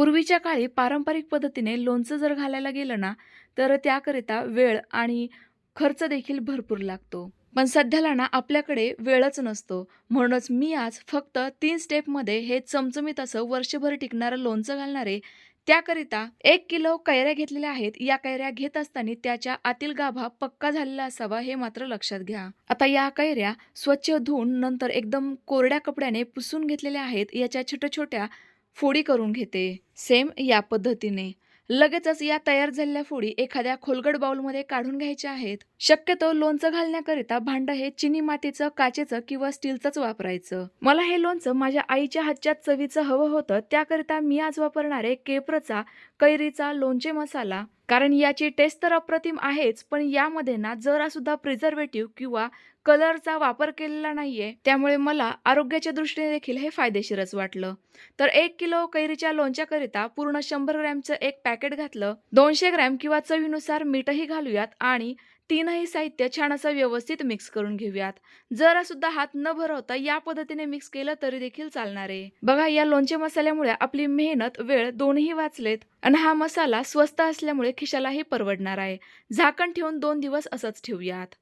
पूर्वीच्या काळी पारंपरिक पद्धतीने लोणचं जर घालायला गेलं ना तर त्याकरिता वेळ आणि खर्च देखील भरपूर लागतो. पण सध्याला ना आपल्याकडे वेळच नसतो. म्हणूनच मी आज फक्त तीन स्टेपमध्ये हे चमचमीत असं वर्षभर टिकणारं लोणचं घालणारे त्याकरिता एक किलो कैऱ्या घेतलेल्या आहेत. या कैऱ्या घेत असताना त्याच्या आतील गाभा पक्का झालेला असावा हे मात्र लक्षात घ्या. आता या कैऱ्या स्वच्छ धुवून नंतर एकदम कोरड्या कपड्याने पुसून घेतलेल्या आहेत. याच्या छोट्या छोट्या फोडी करून घेते. सेम या पद्धतीने. लगेचच या तयार झालेल्या फोडी एखाद्या खोलगड बाउलमध्ये काढून घ्यायच्या आहेत. शक्यतो लोणचं घालण्याकरिता भांड हे चिनी मातीचं काचेचं किंवा स्टीलचंच वापरायचं. मला हे लोणचं माझ्या आईच्या हातच्या चवीचं हवं होतं. त्याकरिता मी आज वापरणारे केपरचा केप्रचा कैरीचा लोणचे मसाला कारण याची टेस्ट तर अप्रतिम आहेच पण यामध्ये ना जरा सुद्धा प्रिझर्वेटिव्ह किंवा कलरचा वापर केलेला नाहीये. त्यामुळे मला आरोग्याच्या दृष्टीने देखील हे फायदेशीरच वाटलं. तर एक किलो कैरीच्या लोणच्याकरिता पूर्ण शंभर ग्रॅमचं एक पॅकेट घातलं. दोनशे ग्रॅम किंवा चवीनुसार मीठही घालूयात आणि तीनही साहित्य छान असं व्यवस्थित मिक्स करून घेऊयात. जरा सुद्धा हात न भरवता या पद्धतीने मिक्स केलं तरी देखील चालणार. आहे बघा या लोणचे मसाल्यामुळे आपली मेहनत वेळ दोन्ही वाचलेत आणि हा मसाला स्वस्त असल्यामुळे खिशालाही परवडणार आहे. झाकण ठेवून दोन दिवस असंच ठेवूयात.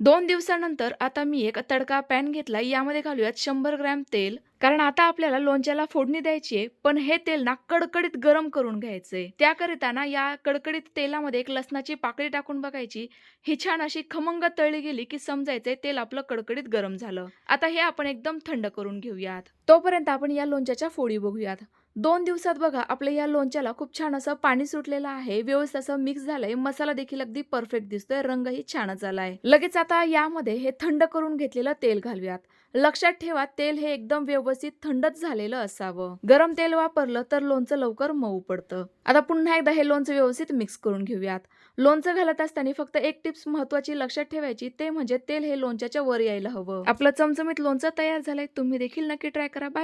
दोन दिवसानंतर आता मी एक तडका पॅन घेतला. यामध्ये घालूयात शंभर ग्रॅम तेल कारण आता आपल्याला लोणच्याला फोडणी द्यायची आहे पण हे तेल ना कडकडीत गरम करून घ्यायचंय. त्याकरिता ना या कडकडीत तेलामध्ये एक लसणाची पाकळी टाकून बघायची. ही छान अशी खमंग तळली गेली की समजायचंय तेल आपलं कडकडीत गरम झालं. आता हे आपण एकदम थंड करून घेऊयात. तोपर्यंत आपण या लोणच्याच्या फोडी बघूयात. दोन दिवसात बघा आपल्या या लोणच्याला खूप छान असं पाणी सुटलेलं आहे. व्यवस्थित असं मिक्स झालंय. मसाला देखील अगदी परफेक्ट दिसतोय. रंगही छानच आलाय. लगेच आता यामध्ये हे थंड करून घेतलेलं तेल घालूयात. लक्षात ठेवा तेल हे एकदम व्यवस्थित थंडच झालेलं असावं. गरम तेल वापरलं तर लोणचं लवकर मऊ पडतं. आता पुन्हा एकदा हे लोणचं व्यवस्थित मिक्स करून घेऊयात. लोणचं घालत असताना फक्त एक टिप्स महत्वाची लक्षात ठेवायची ते म्हणजे तेल हे लोणच्याच्या वर यायला हवं. आपलं चमचमीत लोणचं तयार झालंय तुम्ही देखील नक्की ट्राय करा. बाय